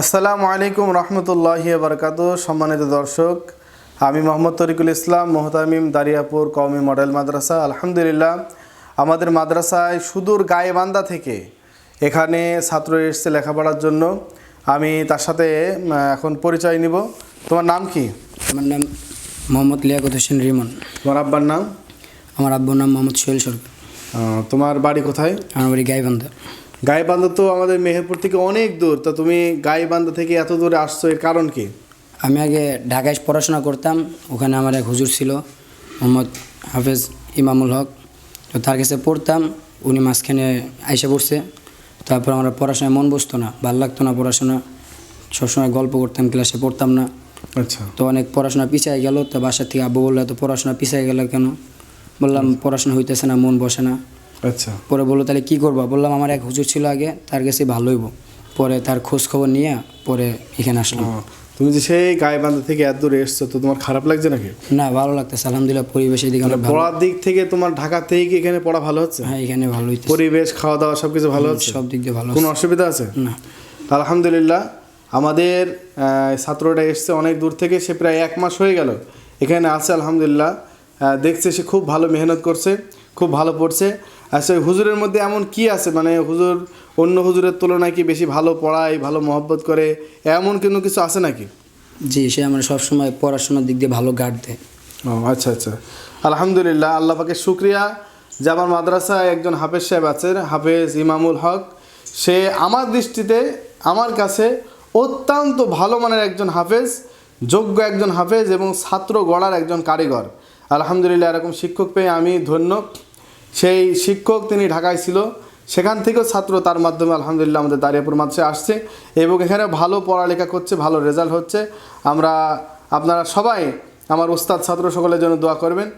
আসসালামু আলাইকুম রহমতুল্লাহি বারকাত সম্মানিত দর্শক। আমি মোহাম্মদ তরিকুল ইসলাম মোহতামিম দারিয়াপুর কওমি মডেল মাদ্রাসা। আলহামদুলিল্লাহ আমাদের মাদ্রাসায় সুদূর গায়েবান্দা থেকে এখানে ছাত্র এসছে লেখাপড়ার জন্য। আমি তার সাথে এখন পরিচয় নিব। তোমার নাম কি? আমার নাম মোহাম্মদ লিয়াকত হোসেন রিমন। তোমার আব্বার নাম? আমার আব্বুর নাম মোহাম্মদ সোহেল সরকার। তোমার বাড়ি কোথায়? আমার বাড়ি গাইবান্ধা। গায়েবান্ধা তো আমাদের মেহেরপুর থেকে অনেক দূর। তা তুমি গায়েবান্ধা থেকে এত দূরে আসছো এর কারণ কি? আমি আগে ঢাকায় পড়াশোনা করতাম ওখানে আমার এক হুজুর ছিল মোহাম্মদ হাফেজ ইমামুল হক। তো তার কাছে পড়তাম উনি মাঝখানে আইসে পড়ছে। তারপর আমরা পড়াশোনায় মন বসতো না ভালো লাগতো না পড়াশোনা। সবসময় গল্প করতাম ক্লাসে পড়তাম না। আচ্ছা। তো অনেক পড়াশোনা পিছিয়ে গেল তো বাসা থেকে আব্বু বলল তো পড়াশোনা পিছিয়ে গেল কেন? বললাম পড়াশোনা হইতেছে না মন বসে না। আচ্ছা। পরে বলল তাহলে কী করবা? বললাম আমার এক হুজুর ছিল আগে তার কাছে ভালো হইব। পরে তার খোঁজ খবর নিয়ে পরে এখানে আসলাম। তুমি যে সেই গায়েবান্ধা থেকে এত দূরে এসছো তো তোমার খারাপ লাগছে নাকি? না ভালো লাগতেছে আলহামদুলিল্লাহ পরিবেশের দিকে অনেক ভালো। পড়ার দিক থেকে তোমার ঢাকা থেকে কি এখানে পড়া ভালো হচ্ছে? হ্যাঁ এখানে ভালো হইতেছে। পরিবেশ খাওয়া দাওয়া সবকিছু ভালো হচ্ছে? সব দিক দিয়ে ভালো কোনো অসুবিধা আছে? না। আলহামদুলিল্লাহ আমাদের ছাত্রটা এসছে অনেক দূর থেকে সে প্রায় এক মাস হয়ে গেল। এখানে আছে আলহামদুলিল্লাহ। দেখছে সে খুব ভালো মেহনত করছে খুব ভালো পড়ছে। আচ্ছা হুজুরের মধ্যে এমন কি আছে? মানে হুজুর অন্য হুজুরের তুলনায় কি বেশি ভালো পড়ায় ভালো মহব্বত করে? এমন কোনো কিছু আছে নাকি? জি সে আমার সবসময় পড়াশোনার দিক দিয়ে ভালো গার্ড দেয়। ও আচ্ছা আচ্ছা। আলহামদুলিল্লাহ আল্লাহ পাকে শুক্রিয়া। যে আমার মাদ্রাসায় একজন হাফেজ সাহেব আছেন হাফেজ ইমামুল হক সে আমার দৃষ্টিতে আমার কাছে অত্যন্ত ভালো মানের একজন হাফেজ যোগ্য একজন হাফেজ এবং ছাত্র গড়ার একজন কারিগর। আলহামদুলিল্লাহ এরকম শিক্ষক পেয়ে আমি ধন্য। সেই শিক্ষক তিনি ঢাকায় ছিল। সেখান থেকেও ছাত্র, তার মাধ্যমে আলহামদুলিল্লাহ আমাদের দাঁড়িয়াপুর মাদ্রাসায় আসছে এবং এখানে ভালো পড়ালেখা করছে, ভালো রেজাল্ট হচ্ছে। আমরা, আপনারা সবাই আমার উস্তাদ ছাত্র সকলের জন্য দোয়া করবেন।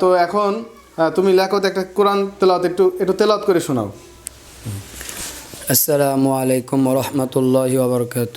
তো এখন তুমি লেখো একটা কোরআন তেলাওয়াত, একটু একটু তেলাওয়াত করে শোনাও। আসসালামু আলাইকুম রহমতুল্লাহ ওবরকাত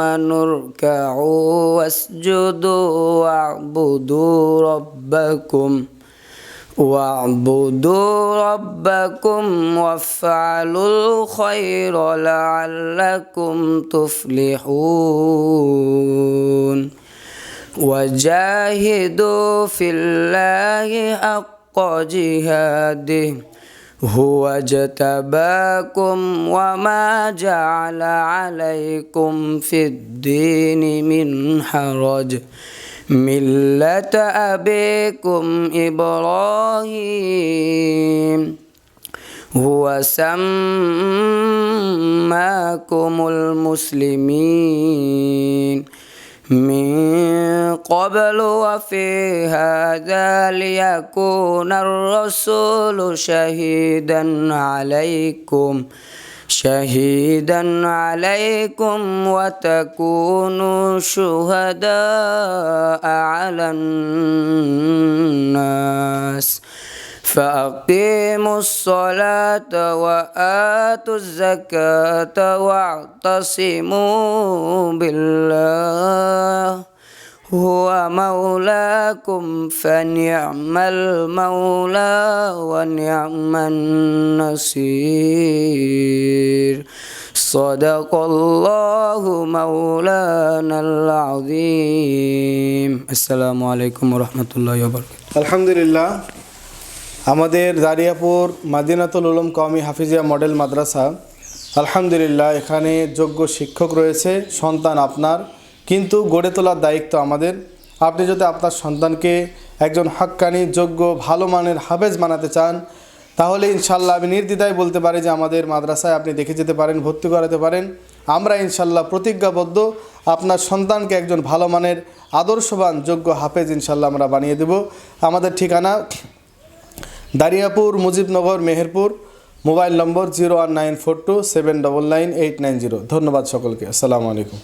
آمنوا اركعوا واسجدوا واعبدوا ربكم. واعبدوا ربكم وافعلوا الخير لعلكم تفلحون. وجاهدوا في الله حق جهاده. هو اجتباكم وما جعل عليكم في الدين من حرج. ملة أبيكم إبراهيم. هو سماكم المسلمين. من قبل وفي هذا ليكون الرسول شهيدا عليكم شهيدا عليكم وتكونوا شهداء على الناس. فأقيموا الصلاة وآتوا الزكاة واعتصموا بالله. هو مولاكم فنعم المولى ونعم النصير. صدق الله مولانا العظيم. السلام عليكم ورحمة الله وبركاته. الحمد لله. আমাদের দারিয়াপুর মাদিনাতুল উলুম কওমি হাফিজিয়া মডেল মাদ্রাসা, আলহামদুলিল্লাহ এখানে যোগ্য শিক্ষক রয়েছে, সন্তান আপনার, কিন্তু গড়ে তোলার দায়িত্ব আমাদের। আপনি যদি আপনার সন্তানকে একজন হাক্কানি, যোগ্য, ভালো মানের হাফেজ বানাতে চান, তাহলে ইনশাল্লাহ আমি নির্দ্বিধায় বলতে পারি যে আমাদের মাদ্রাসায় আপনি দেখে যেতে পারেন, ভর্তি করাতে পারেন। আমরা ইনশাল্লাহ প্রতিজ্ঞাবদ্ধ, আপনার সন্তানকে একজন ভালো মানের, আদর্শবান, যোগ্য হাফেজ ইনশাল্লাহ আমরা বানিয়ে দেব। আমাদের ঠিকানা Dariapur, Mujibnagar, Meherpur, mobile number zero one nine four two seven double nine eight nine zero. ধন্যবাদ সকলকে। আসসালামু আলাইকুম।